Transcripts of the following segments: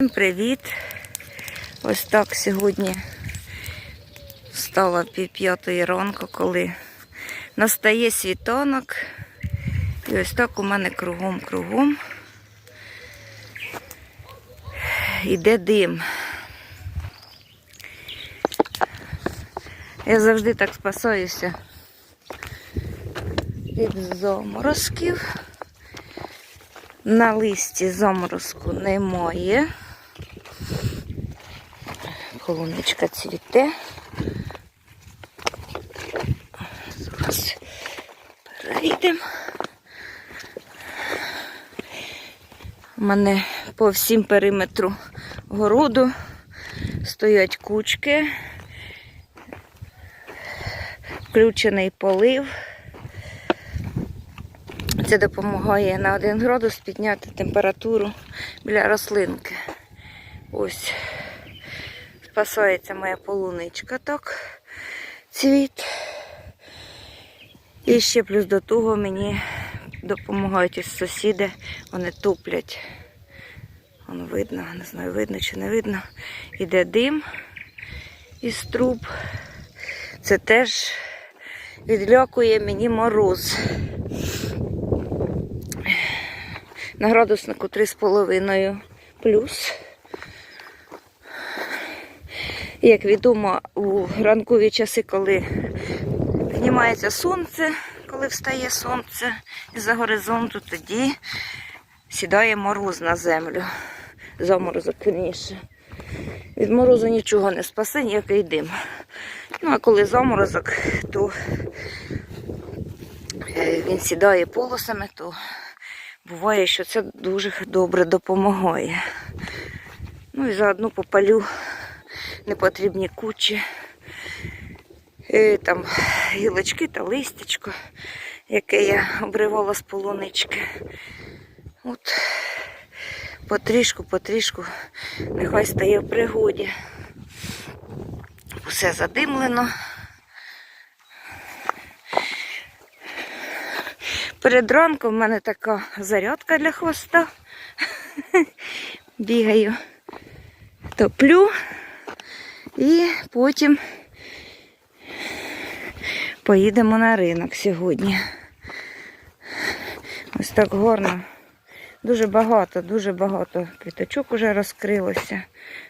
Всім привіт! Ось так сьогодні встала пів п'ятої ранку, коли настає світанок. І ось так у мене кругом-кругом іде дим. Я завжди так спасаюся від заморозків. На листі заморозку немає. Полуничка цвіте. Зараз перейдемо. У мене по всім периметру городу стоять кучки, включений полив. Це допомагає на 1 градус підняти температуру біля рослинки. Ось спасається моя полуничка так, цвіт. І ще плюс до того мені допомагають із сусіди, вони туплять. Воно видно, не знаю, видно чи не видно. Іде дим із труб. Це теж відлякує мені мороз. На градуснику 3,5 плюс. Як відомо, у ранкові часи, коли піднімається сонце, коли встає сонце із-за горизонту, тоді сідає мороз на землю. Заморозок вірніше. Від морозу нічого не спасе, ніякий дим. Ну, а коли заморозок, то е, він сідає полосами, то буває, що це дуже добре допомагає. Ну і заодно попалю непотрібні кучі, і, там гілочки та листячко, яке я обривала з полунички. От потрішку, потрішку, нехай стає в пригоді. Усе задимлено. Перед ранком в мене така зарядка для хвоста. Бігаю, топлю і потім поїдемо на ринок сьогодні. Ось так гарно. Дуже багато, дуже багато квіточок уже розкрилося.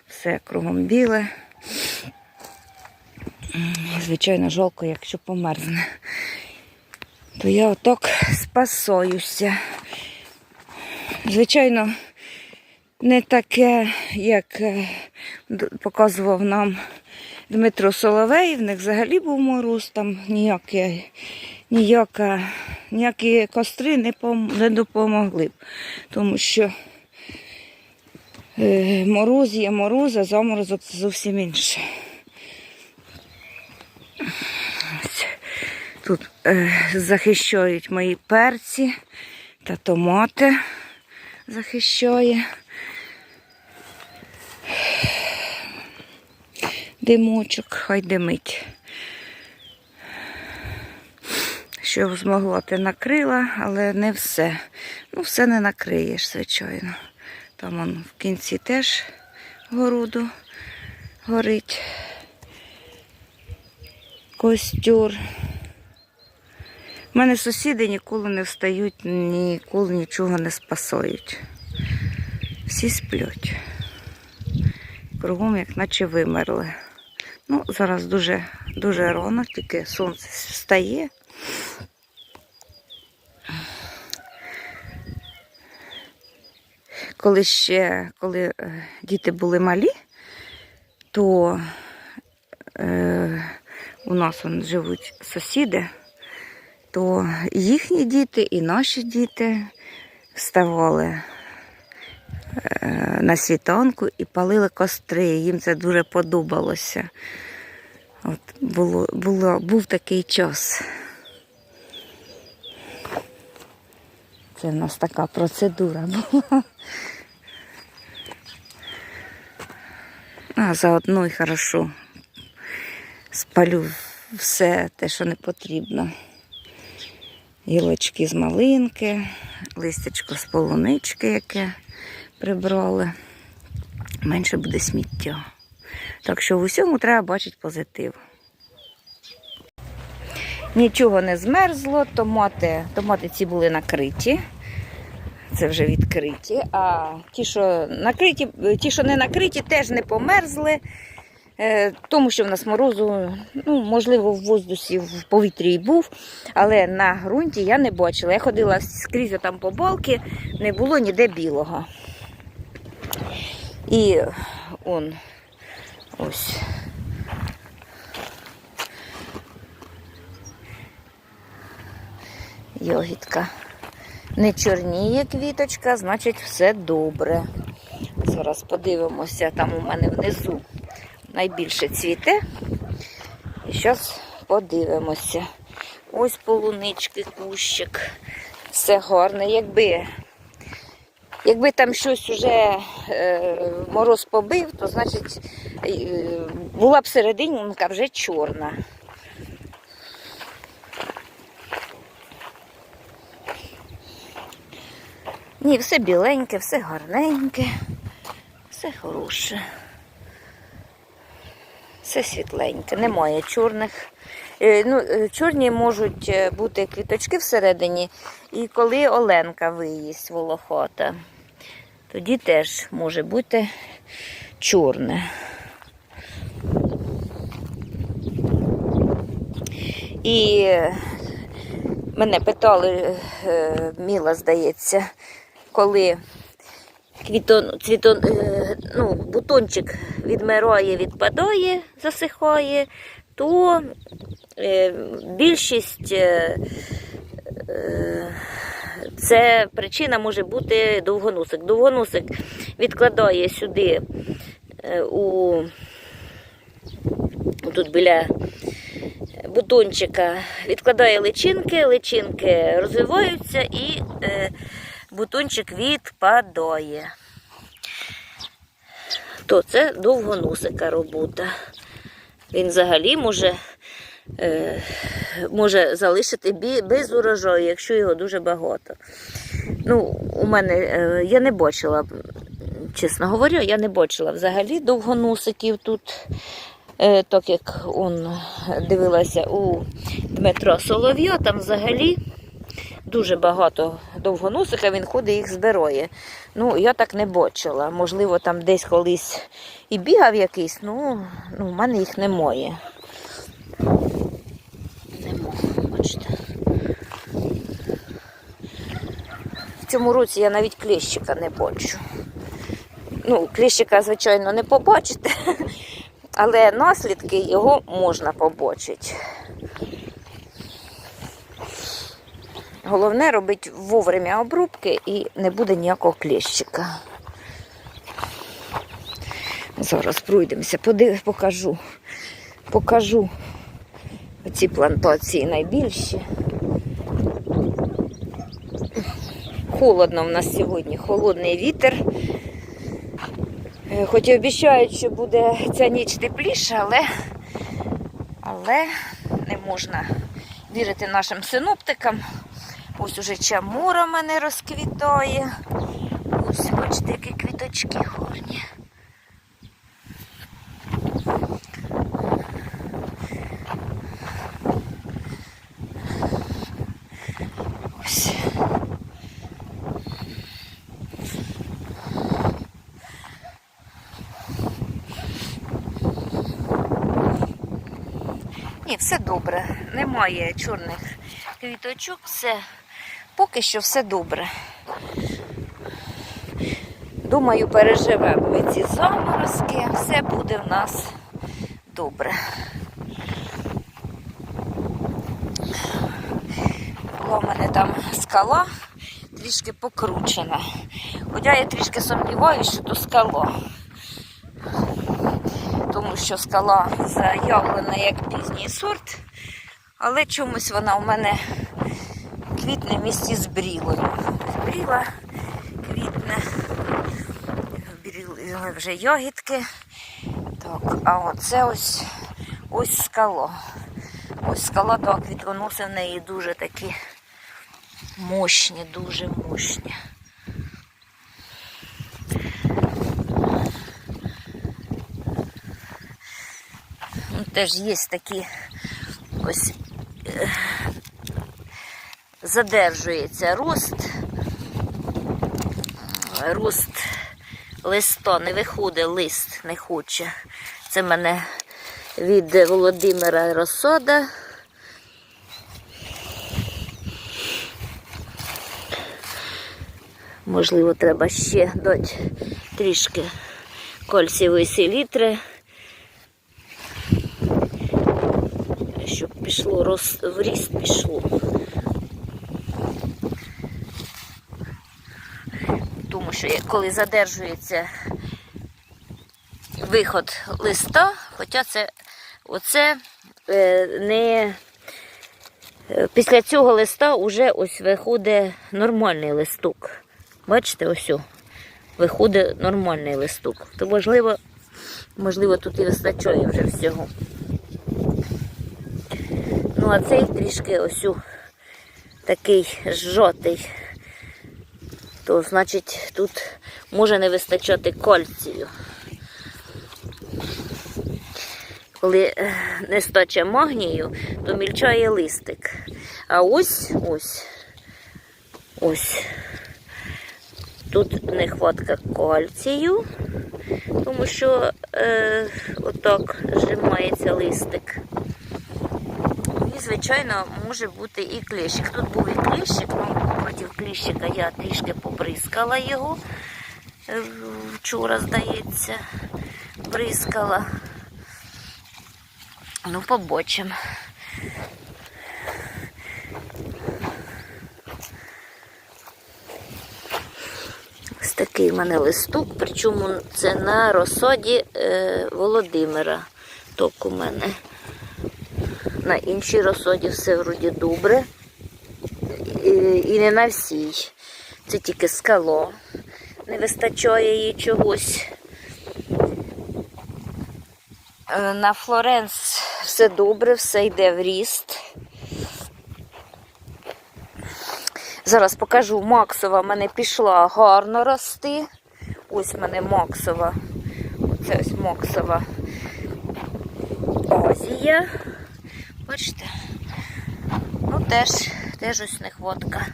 Все кругом біле. Звичайно, жалко, якщо померзне то я отак спасаюся. Звичайно, не таке, як е, показував нам Дмитро Соловей, в них взагалі був мороз, там ніяке, ніяка, ніякі костри не, не допомогли б. Тому що е, мороз є мороз, а заморозок це зовсім інше. Тут е, захищають мої перці та томати захищає. Димочок, хай димить. Що змогла, ти накрила, але не все. Ну, все не накриєш, звичайно. Там он в кінці теж городу горить. Костюр. У мене сусіди ніколи не встають, ніколи нічого не спасають. Всі сплять. Кругом, як наче вимерли. Ну, зараз дуже, дуже рано, тільки сонце встає. Коли ще, коли е, діти були малі, то е, у нас он, живуть сусіди то їхні діти і наші діти вставали на світанку і палили костри. Їм це дуже подобалося. От було, було, був такий час. Це в нас така процедура була. А заодно і хорошо спалю все те, що не потрібно. Гілочки з малинки, листячко з полунички, яке прибрали. менше буде сміття. Так що в усьому треба бачити позитив. Нічого не змерзло, томати, томати ці були накриті. Це вже відкриті. А ті, що накриті, ті, що не накриті, теж не померзли. Е, Тому що в нас морозу, ну, можливо, в воздусі, в повітрі і був, але на ґрунті я не бачила. Я ходила скрізь там по балки, не було ніде білого. І он ось. Йогітка. Не чорніє квіточка, значить все добре. Зараз подивимося, там у мене внизу найбільше цвіте. І зараз подивимося. Ось полунички, кущик. Все гарне. Якби, якби там щось уже е, мороз побив, то значить е, була б серединка вже чорна. Ні, все біленьке, все гарненьке, все хороше. Все світленьке, немає чорних. Е, Ну, е, чорні можуть е, бути квіточки всередині, і коли Оленка виїсть волохота, тоді теж може бути чорне. І мене питали, Міла, здається, коли квітон, цвітон, е, ну, бутончик відмирає, відпадає, засихає, то е, більшість е, це причина може бути довгоносик. Довгоносик відкладає сюди у тут біля бутончика відкладає личинки, личинки розвиваються і бутончик відпадає. То це довгоносика робота. Він взагалі може, е, може залишити без урожаю, якщо його дуже багато. Ну, у мене е, я не бачила, чесно говорю, я не бачила взагалі довгоносиків тут. Е, так як он дивилася у Дмитра Солов'я, там взагалі дуже багато довгоносика, він ходить їх збирає. Ну, я так не бачила. Можливо, там десь колись і бігав якийсь, ну, ну в мене їх немає. Нема, бачите. В цьому році я навіть кліщика не бачу. Ну, кліщика, звичайно, не побачите, але наслідки його можна побачити. Головне робити вовремя обрубки і не буде ніякого кліщика. Зараз пройдемося, покажу. Покажу ці плантації найбільші. Холодно в нас сьогодні, холодний вітер. Е, Хоч і обіцяють, що буде ця ніч тепліша, але, але не можна вірити нашим синоптикам. Ось уже чамура в мене розквітає. Ось, бачите, які квіточки гарні. Ось. Ні, все добре. Немає чорних квіточок, все поки що все добре. Думаю, переживемо ми ці заморозки, все буде в нас добре. Була в мене там скала трішки покручена. Хоча я трішки сумніваюся, що то скала. Тому що скала заявлена як пізній сорт, але чомусь вона у мене квітне в місті збріло. брілою. Квітне, бріли вже йогітки. Так, а оце ось ось скало. Ось скало то квітоноси в неї дуже такі мощні, дуже мощні. Теж є такі ось е, задержується рост. Рост листа не виходить, лист не хоче. Це мене від Володимира Розсода. Можливо, треба ще дати трішки кальцієвої селітри, щоб пішло роз... в ріст пішло. Тому що коли задержується виход листа, хоча це оце е, не е, після цього листа вже ось виходить нормальний листок. Бачите, ось виходить нормальний листок. То можливо, можливо, тут і вистачає вже всього. Ну, а цей трішки ось такий жовтий. То значить тут може не вистачати кальцію. Коли е, нестача магнію, то мільчає листик. А ось ось ось. Тут нехватка кальцію, тому що е, отак зжимається листик. І, звичайно, може бути і клещик. Тут був і клещик, ну проти кліщика я трішки поприскала його. Е, Вчора, здається, бризкала. Ну, побачимо. Ось такий в мене листок, причому це на розсаді е, Володимира. Ток у мене. На іншій розсаді все вроді добре. І, не на всій. Це тільки скало. Не вистачає їй чогось. Е, На Флоренс все добре, все йде в ріст. Зараз покажу, Максова в мене пішла гарно рости. Ось в мене Максова. Оце ось Максова Азія. Бачите? Ну теж, теж ось нехватка.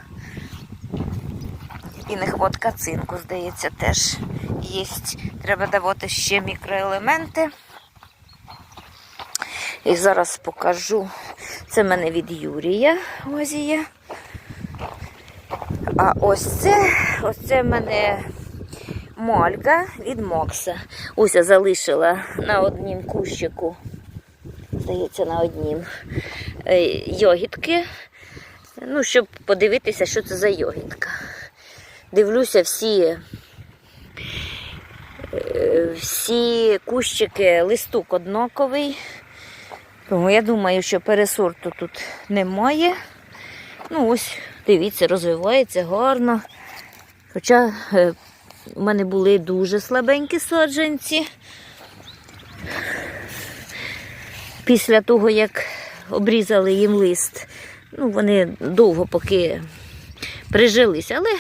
І нехватка цинку, здається, теж є. Треба давати ще мікроелементи. І зараз покажу. Це в мене від Юрія Озія. А ось це, ось це в мене малька від Мокса. Ось я залишила на однім кущику, здається, на однім е, йогітки. Ну, щоб подивитися, що це за йогітка. Дивлюся всі, е, всі кущики, листок однаковий. Тому я думаю, що пересорту тут немає. Ну, ось, дивіться, розвивається гарно. Хоча е, у мене були дуже слабенькі саджанці. Після того, як обрізали їм лист, ну, вони довго поки прижилися. Але,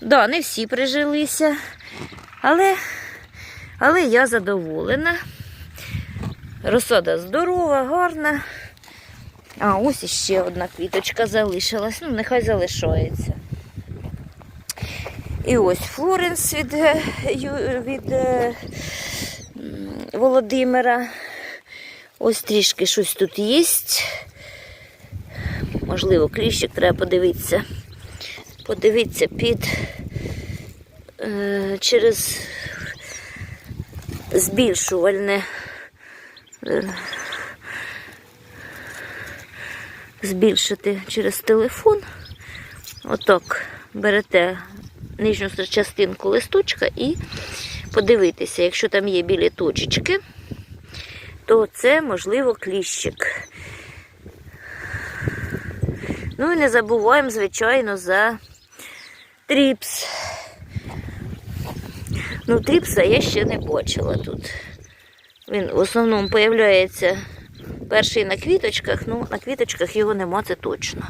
да, не всі прижилися. Але, але я задоволена. Розсада здорова, гарна. А, ось іще одна квіточка залишилась. Ну, нехай залишається. І ось Флоренс від, е, від е, Володимира. Ось трішки щось тут є. Можливо, кліщик треба подивитися. Подивитися під е, через збільшувальне. е, збільшити через телефон. Отак берете нижню частинку листочка і подивитися, якщо там є білі точечки, то це, можливо, кліщик. Ну і не забуваємо, звичайно, за тріпс. Ну, тріпса я ще не бачила тут. Він в основному появляється перший на квіточках, ну на квіточках його нема, це точно.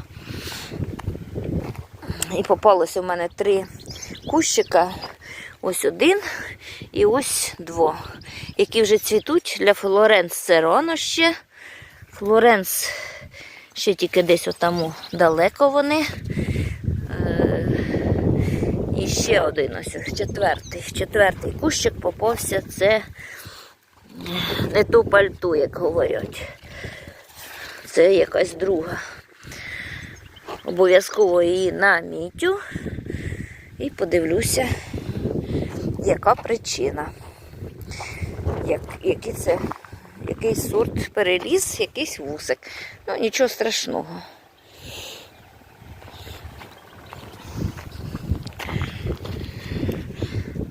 І попалося в мене три кущика. Ось один і ось два, які вже цвітуть. Для Флоренс це рано ще. Флоренс ще тільки десь отаму далеко вони. Е, І ще один ось четвертий. Четвертий кущик попався. Це не то пальто, як говорять. Це якась друга. Обов'язково її намітю і подивлюся, яка причина. Як, які це, який сорт переліз, якийсь вусик. Ну, нічого страшного.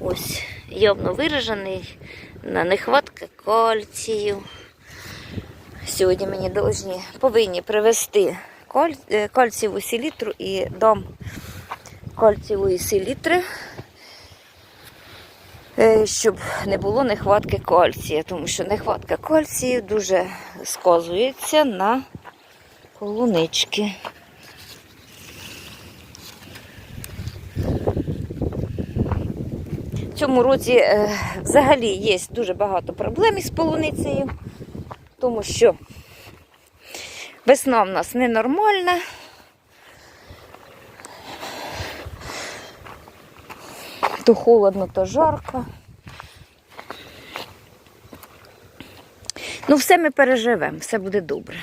Ось явно виражений на нехватка кальцію. Сьогодні мені должні, повинні привезти е, селітру і дам кальцієвої селітри, щоб не було нехватки кальція, тому що нехватка кальцію дуже сказується на полунички. В цьому році е, взагалі є дуже багато проблем із полуницею, тому що весна в нас ненормальна. То холодно, то жарко. Ну, все ми переживемо, все буде добре.